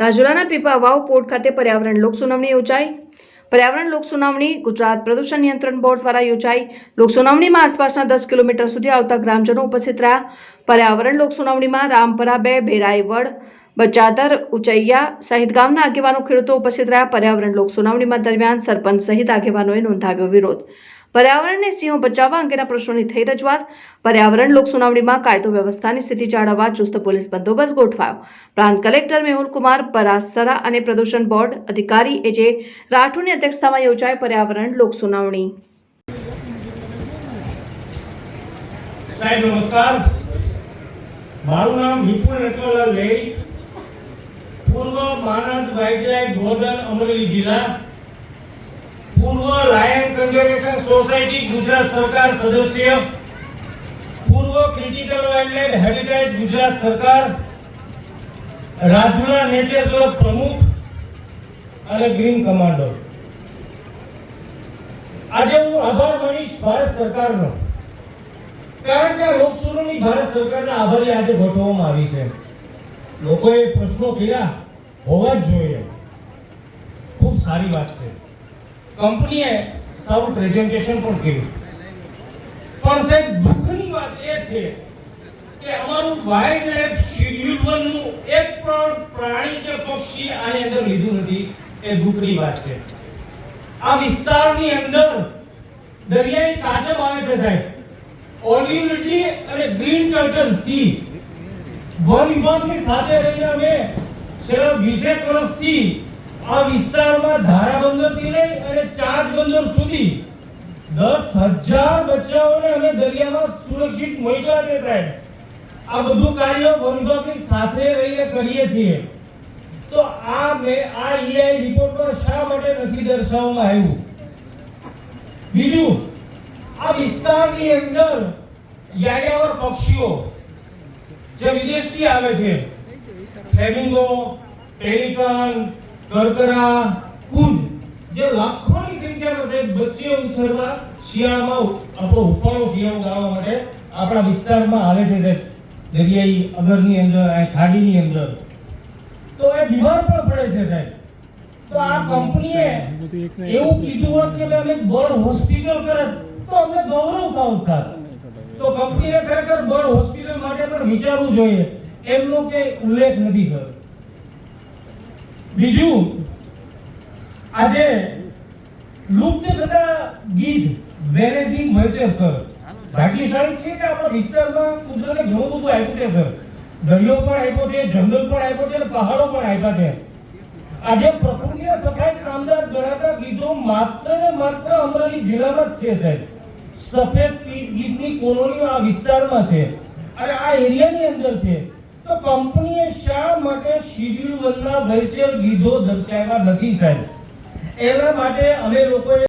રાજુલાના પીપા વાવ port ખાતે પર્યાવરણ લોક સુનાવણી યોજાઈ. પર્યાવરણ લોક સુનાવણી ગુજરાત પ્રદૂષણ નિયંત્રણ બોર્ડ દ્વારા યોજાઈ. લોક સુનાવણીમાં આસપાસના દસ કિલોમીટર સુધી આવતા ગ્રામજનો ઉપસ્થિત રહ્યા. પર્યાવરણ લોક સુનાવણીમાં રામપરા બે બેરાઈવડ બચાદર, ઉચૈયા સહિત ગામના આગેવાનો ખેડૂતો ઉપસ્થિત રહ્યા. પર્યાવરણ લોક સુનાવણીમાં દરમિયાન સરપંચ સહિત આગેવાનોએ નોંધાવ્યો વિરોધ. પર્યાવરણને સિંહો બચાવવા અંગેના પ્રશ્નોની થઈ રજૂઆત. પર્યાવરણ લોક સુનાવણીમાં કાયદો વ્યવસ્થાની સ્થિતિ જાળવવા ચુસ્ત પોલીસ બંદોબસ્ત ગોઠવાયો. પ્રાંત કલેક્ટર મેહુલ કુમાર, પરાસરા અને પ્રદૂષણ બોર્ડ અધિકારી એજે રાઠોડની અધ્યક્ષતામાં યોજાય પર્યાવરણ લોક સુનાવણી. સાહેબ, નમસ્કાર. મારું નામ વિપુલ રત્નલાલ વેઈ. પૂર્વ માનદ વાઇલ્ડલાઇફ બોર્ડર અમરેલી જિલ્લા. પૂર્વ લાયન કન્ઝર્વેશન સોસાયટી ગુજરાત સરકાર સદસ્ય, પૂર્વ ક્રિટિકલ વાઇલ્ડલાઇફ હેરિટેજ ગુજરાત સરકાર, રાજુલા નેચર ક્લબ પ્રમુખ અને ગ્રીન કમાન્ડર આજે હું આભાર માનીશ ભારત સરકારનો, કારણ કે લોકસુરોની ભારત સરકારના આભારી આજે ગોઠવવામાં આવી છે. લોકોએ પ્રશ્નો કર્યા હોવા જ જોઈએ. ખૂબ સારી વાત છે. કંપનીએ સારું પ્રેઝન્ટેશન પણ કર્યું. પણ સાહેબ, દુઃખની વાત એ છે કે અમારું વાઇલ્ડ લાઈફ શેડ્યુલ વનનું એક પણ પ્રાણી કે પક્ષી આની અંદર લીધું નથી, એ દુઃખની વાત છે. આ વિસ્તારની અંદર દરિયાઈ કાચબ આવે છે સાહેબ. ઓલિવિટી અને ગ્રીન ટર્ટલ સી વન વિભાગની સાથે રહીને અમે છેલ્લા વીસેક વર્ષથી આ વિસ્તારમાં ધારાબંદરથી લઈ અને ચાર્જ બંદર સુધી દસ હજાર બચ્ચાઓને અમે દરિયામાં સુરક્ષિત મોકલા છે, સાહેબ. આ બધું કાર્ય વન સાથે રહીને કરીએ છીએ. તો આ મે, આ ઈઆઈ રિપોર્ટમાં શા માટે નથી દર્શાવવામાં આવ્યું? બીજું, આ વિસ્તારની અંદર યાયાવર પક્ષીઓ જે વિદેશથી આવે છે, ફ્લેમિંગો પેલિકન કરકરા, કુંજ, જે લાખોની સંખ્યામાં સાહેબ બચ્ચીઓ ઉછરવા શિયાળામાં આપણો હુફાળો શિયાળો ગાળવા માટે આપણા વિસ્તારમાં આવે છે સાહેબ. દરિયાઈ અગરની અંદર, આ ખાડીની અંદર. તો એ બીમાર પણ પડે છે સાહેબ. તો આ કંપનીએ એવું કીધું હોત કે અમે બર્ડ હોસ્પિટલ કરે, તો અમને ગૌરવ કાઉસ થાત. તો કંપનીએ ખરેખર બર્ડ હોસ્પિટલ માટે પણ વિચારવું જોઈએ. એમનો કે ઉલ્લેખ નથી, સર. બીજું, આજે લુપ્ત થતા ગીધ વેરેઝિંગ છે, સર. ભાગ્યશાળી છે કે આપણા વિસ્તારમાં કુદરતે ઘણું બધું આપ્યું છે, સર. દરિયો પણ આપ્યો છે, જંગલ પણ આપ્યો છે અને પહાડો પણ આપ્યા છે. આજે પ્રકૃતિના સફાઈ કામદાર ગણાતા ગીધો માત્ર ને માત્ર અમરેલી જિલ્લામાં જ છે, સાહેબ. સફેદ ગીધની કોલોની આ વિસ્તારમાં છે અને આ એરિયાની અંદર છે. તો કંપનીએ માટે શિડ્યુલ વનના વલ્ચર ગીધો દર્શાવ્યા નથી સાહેબ. એના માટે અમે લોકોએ